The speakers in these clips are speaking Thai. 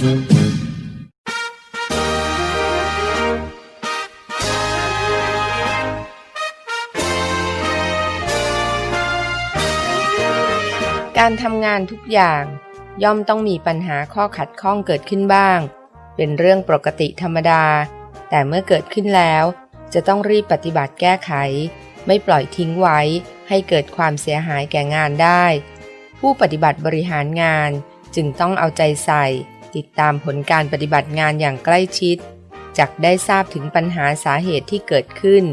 การทำงานทุกอย่างย่อมต้องมีปัญหาข้อขัดข้องเกิดขึ้นบ้าง เป็นเรื่องปกติธรรมดา แต่เมื่อเกิดขึ้นแล้ว จะต้องรีบปฏิบัติแก้ไข ไม่ปล่อยทิ้งไว้ให้เกิดความเสียหายแก่งานได้ ผู้ปฏิบัติบริหารงานจึงต้องเอาใจใส่ ติดตามผลการปฏิบัติงานอย่างใกล้ชิดจักได้ทราบถึงปัญหาสาเหตุที่เกิดขึ้น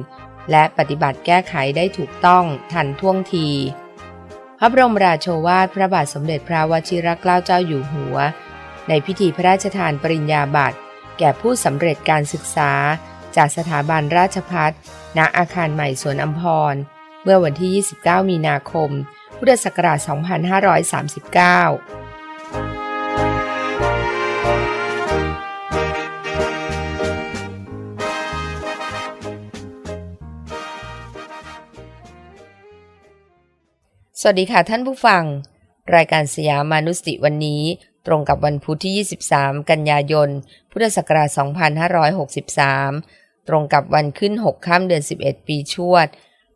และปฏิบัติแก้ไขได้ถูกต้องทันท่วงที พระบรมราโชวาทพระบาทสมเด็จพระวชิรเกล้าเจ้าอยู่หัว ในพิธีพระราชทานปริญญาบัตร แก่ผู้สำเร็จการศึกษา จากสถาบันราชพัฒณอาคารใหม่สวนอัมพร เมื่อวันที่ 29 มีนาคม พุทธศักราช 2539 วัสดีค่ะท่านผู้ฟัง รายการสยามานุสติวันนี้ตรงกับวันพุธที่ 23 กันยายน พุทธศักราช 2563 ตรงกับวันขึ้น 6 ข้ามเดือน 11 ปีชวด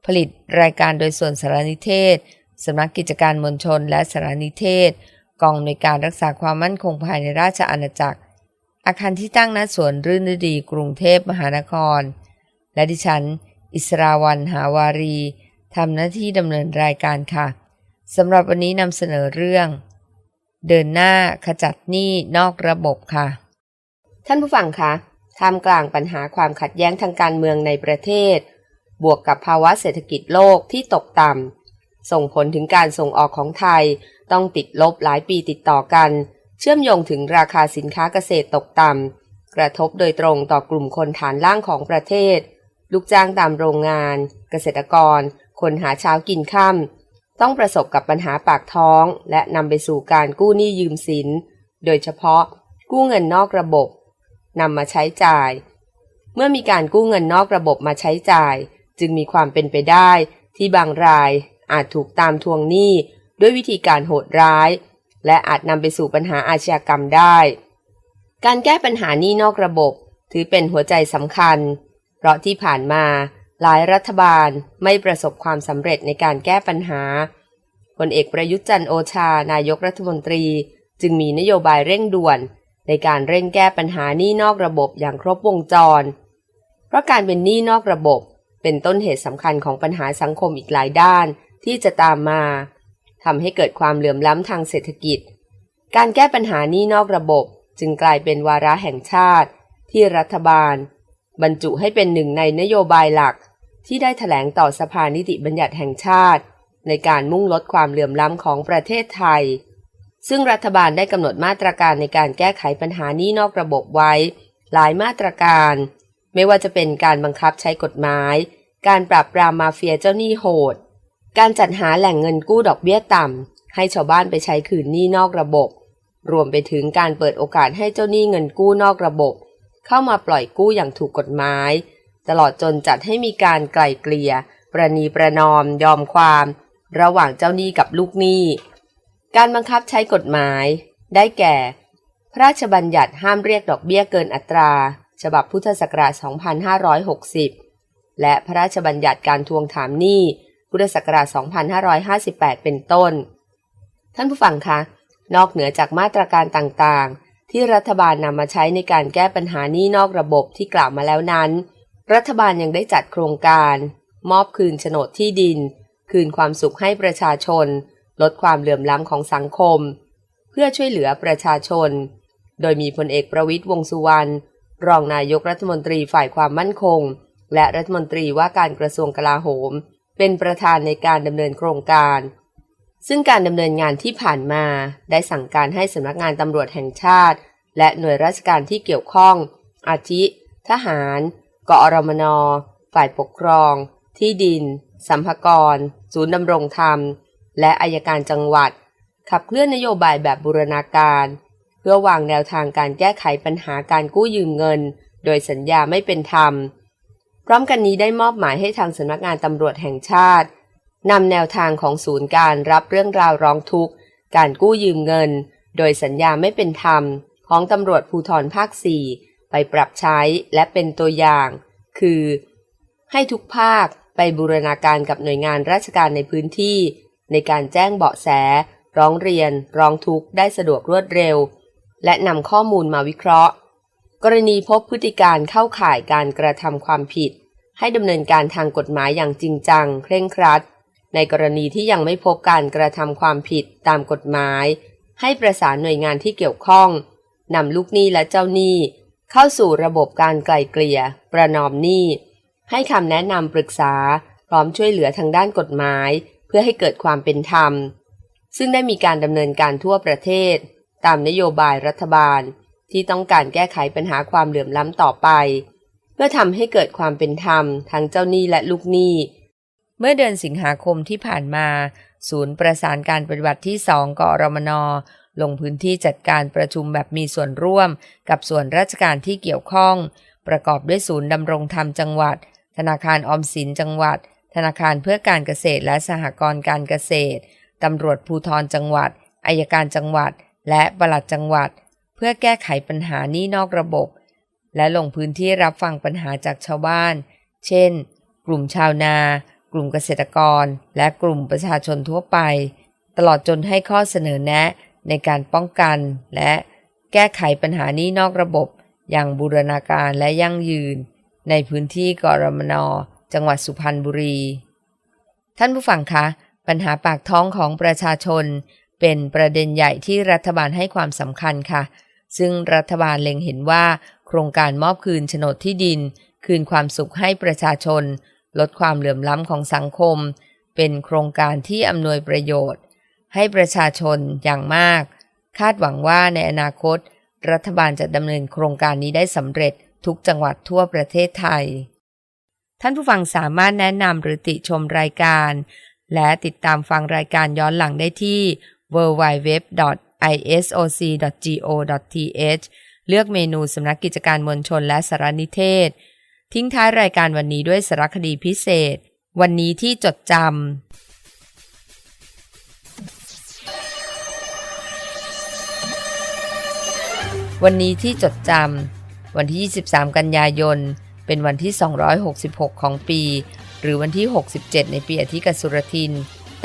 ผลิตรายการโดยส่วนสารนิเทศ สำนักกิจการมวลชนและสารนิเทศ กองในการรักษาความมั่นคงภายในราชอาณาจักร อาคารที่ตั้งณสวนรื่นฤดีกรุงเทพมหานคร และดิฉัน อิสราวันหาวารีทำหน้าที่ดำเนินรายการค่ะ สำหรับวันนี้นำเสนอเรื่อง เดินหน้าขจัดหนี้นอกระบบค่ะ ท่านผู้ฟังคะท่ามกลางปัญหาความขัดแย้งทางการเมืองในประเทศ บวกกับภาวะเศรษฐกิจโลกที่ตกต่ำส่งผลถึงการส่งออกของไทย ต้องติดลบหลายปีติดต่อกัน เชื่อมโยงถึงราคาสินค้าเกษตรตกต่ำกระทบโดยตรงต่อกลุ่มคนฐานล่างของประเทศ ลูกจ้างตามโรงงาน เกษตรกร คนหาเช้ากินค่ำ ต้องประสบกับปัญหาปากท้อง และนำไปสู่การกู้หนี้ยืมสิน โดยเฉพาะกู้เงินนอกระบบนำมาใช้จ่าย เมื่อมีการกู้เงินนอกระบบมาใช้จ่าย จึงมีความเป็นไปได้ที่บางรายอาจถูกตามทวงหนี้ด้วยวิธีการโหดร้าย และอาจนำไปสู่ปัญหาอาชญากรรมได้ การแก้ปัญหานี้นอกระบบ ถือเป็นหัวใจสำคัญ เพราะที่ผ่านมา หลายรัฐบาลไม่ประสบความสำเร็จในการแก้ปัญหาพลเอกประยุทธ์จันทร์โอชานายกรัฐมนตรี จึงมีนโยบายเร่งด่วน ในการเร่งแก้ปัญหาหนี้นอกระบบอย่างครบวงจร เพราะการเป็นหนี้นอกระบบ เป็นต้นเหตุสำคัญของปัญหาสังคมอีกหลายด้านที่จะตามมาทำให้เกิดความเหลื่อมล้ำทางเศรษฐกิจ การแก้ปัญหาหนี้นอกระบบจึงกลายเป็นวาระแห่งชาติ ที่รัฐบาล บรรจุให้เป็นหนึ่งในนโยบายหลัก ที่ได้ถแถลงต่อสภานิติบัญญัติแห่งชาติ ในการมุ่งลดความเหลื่อมล้ำของประเทศไทย ซึ่งรัฐบาลได้กำหนดมาตรการในการแก้ไขปัญหานี้นอกระบบไว้ หลายมาตรการ ไม่ว่าจะเป็นการบังคับใช้กฎหมาย การปราบปรามมาเฟียเจ้าหนี้โหด การจัดหาแหล่งเงินกู้ดอกเบี้ยต่ำให้ชาวบ้านไปใช้คืนหนี้นอกระบบ รวมไปถึงการเปิดโอกาสให้เจ้าหนี้เงินกู้นอกระบบ เข้ามาปล่อยกู้อย่างถูกกฎหมาย ตลอดจนจัดให้มีการไกล่เกลี่ย ประนีประนอม ยอมความ ระหว่างเจ้าหนี้กับลูกหนี้ การบังคับใช้กฎหมาย ได้แก่ พระราชบัญญัติห้ามเรียกดอกเบี้ยเกินอัตรา ฉบับพุทธศักราช 2560 และพระราชบัญญัติการทวงถามหนี้ พุทธศักราช 2558 เป็นต้น ท่านผู้ฟังคะ นอกเหนือจากมาตรการต่างๆ ที่รัฐบาลนำมาใช้ในการแก้ปัญหาหนี้นอกระบบที่กล่าวมาแล้วนั้น รัฐบาลยังได้จัดโครงการ มอบคืนโฉนดที่ดิน คืนความสุขให้ประชาชน ลดความเหลื่อมล้ำของสังคม เพื่อช่วยเหลือประชาชน โดยมีพลเอกประวิตยวงสุวรรณรองนายกรัฐมนตรีฝ่ายความมั่นคง และรัฐมนตรีว่าการกระทรวงกลาโหม เป็นประธานในการดำเนินโครงการ ซึ่งการดำเนินงานที่ผ่านมา ได้สั่งการให้สำนักงานตำรวจแห่งชาติ และหน่วยราชการที่เกี่ยวข้อง อาทิ ทหาร กอรมน ฝ่ายปกครอง ที่ดิน สัมภากร ศูนย์ดำรงธรรม และอายการจังหวัด ขับเคลื่อนนโยบายแบบบูรณาการ เพื่อวางแนวทางการแก้ไขปัญหาการกู้ยืมเงิน โดยสัญญาไม่เป็นธรรม พร้อมกันนี้ได้มอบหมายให้ทางสำนักงานตำรวจแห่งชาตินำแนวทางของศูนย์การรับเรื่องราวร้องทุกข์ การกู้ยืมเงิน โดยสัญญาไม่เป็นธรรม ของตำรวจภูธรภาค 4 ไปปรับใช้และเป็นตัวอย่าง คือ ให้ทุกภาคไปบูรณาการกับหน่วยงานราชการในพื้นที่ ในการแจ้งเบาะแส ร้องเรียน ร้องทุกข์ได้สะดวกรวดเร็ว และนำข้อมูลมาวิเคราะห์ กรณีพบพฤติการเข้าข่ายการกระทำความผิด ให้ดำเนินการทางกฎหมายอย่างจริงจัง เคร่งครัด ในกรณีที่ยังไม่พบการกระทำความผิดตามกฎหมาย ให้ประสานหน่วยงานที่เกี่ยวข้องนำลูกหนี้และเจ้าหนี้ เข้าสู่ระบบการไกล่เกลี่ย ประนอมหนี้ ให้คำแนะนำปรึกษา พร้อมช่วยเหลือทางด้านกฎหมาย เพื่อให้เกิดความเป็นธรรม ซึ่งได้มีการดำเนินการทั่วประเทศ ตามนโยบายรัฐบาล ที่ต้องการแก้ไขปัญหาความเหลื่อมล้ำต่อไป เพื่อทำให้เกิดความเป็นธรรมทั้งเจ้าหนี้และลูกหนี้ เมื่อเดือนสิงหาคมที่ผ่านมา ศูนย์ประสานการปฏิบัติที่ 2กอรมน ลงพื้นที่จัดการประชุมแบบมีส่วนร่วม กับส่วนราชการที่เกี่ยวข้อง ประกอบด้วยศูนย์ดำรงธรรมจังหวัด ธนาคารออมสินจังหวัด ธนาคารเพื่อการเกษตรและสหกรณ์การเกษตรตำรวจภูธรจังหวัดอายการจังหวัด และปลัดจังหวัด เพื่อแก้ไขปัญหานี้นอกระบบ และลงพื้นที่รับฟังปัญหาจากชาวบ้าน เช่น กลุ่มชาวนา กลุ่มเกษตรกร และกลุ่มประชาชนทั่วไป ตลอดจนให้ข้อเสนอแนะ ในการป้องกัน และแก้ไขปัญหานี้นอกระบบอย่างบูรณาการและยั่งยืน ในพื้นที่กรมน จังหวัดสุพรรณบุรี ท่านผู้ฟังคะ ปัญหาปากท้องของประชาชน เป็นประเด็นใหญ่ที่รัฐบาลให้ความสำคัญค่ะ ซึ่งรัฐบาลเล็งเห็นว่า โครงการมอบคืนโฉนดที่ดิน คืนความสุขให้ประชาชน ลดความเหลื่อมล้ำของสังคม เป็นโครงการที่อำนวยประโยชน์ ให้ประชาชนอย่างมาก คาดหวังว่าในอนาคต รัฐบาลจะดำเนินโครงการนี้ได้สำเร็จทุกจังหวัดทั่วประเทศไทย ท่านผู้ฟังสามารถแนะนำหรือติชมรายการ และติดตามฟังรายการย้อนหลังได้ที่ www.isoc.go.th เลือกเมนูสำนักกิจการมวลชนและสารนิเทศ ทิ้งท้ายรายการวันนี้ด้วยสารคดีพิเศษ วันนี้ที่จดจำ วันนี้ที่จดจำวันที่ 23 กันยายน เป็นวันที่ 266 ของปี หรือวันที่ 67 ในปีอธิกสุรทิน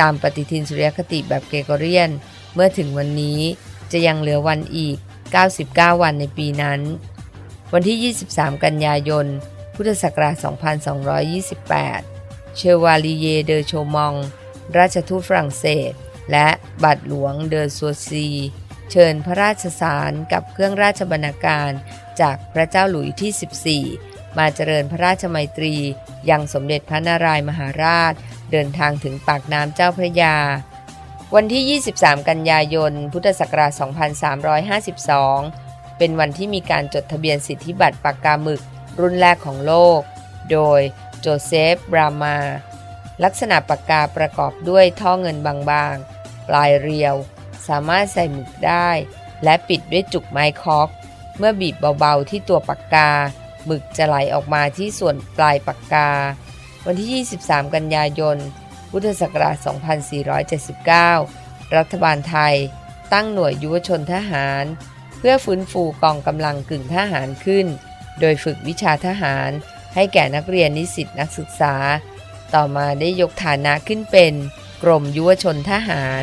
ตามปฏิทินสุริยคติแบบเกโกเรียน เมื่อถึงวันนี้จะยังเหลือวันอีก 99 วันในปีนั้น วันที่ 23 กันยายน พุทธศักราช 2228 เชวาลีเยเดอโชมอง ราชทูตฝรั่งเศส และบัตรหลวงเดอซัวซี เชิญพระราชสารกับเครื่องราชบรรณาการจากพระเจ้าหลุยที่ 14 มาเจริญพระราชมัยตรี ยังสมเด็จพระนารายมหาราช เดินทางถึงปากน้ำเจ้าพระยา วันที่ 23 กันยายน พุทธศักราช 2352 เป็นวันที่มีการจดทะเบียนสิทธิบัตรปากกาหมึก รุ่นแรกของโลก โดยโจเซฟ บรามา ลักษณะปากกาประกอบด้วยท่อเงินบางๆ ปลายเรียว สามารถใส่หมึกได้ และปิดด้วยจุกไม้คอกเมื่อบีบเบาๆที่ตัวปากกา หมึกจะไหลออกมาที่ส่วนปลายปากกา วันที่ 23 กันยายน พุทธศักราช 2479 รัฐบาลไทย ตั้งหน่วยยุวชนทหาร เพื่อฟื้นฟูกองกำลังกึ่งทหารขึ้น โดยฝึกวิชาทหาร ให้แก่นักเรียนนิสิตนักศึกษา ต่อมาได้ยกฐานะขึ้นเป็น กรมยุวชนทหาร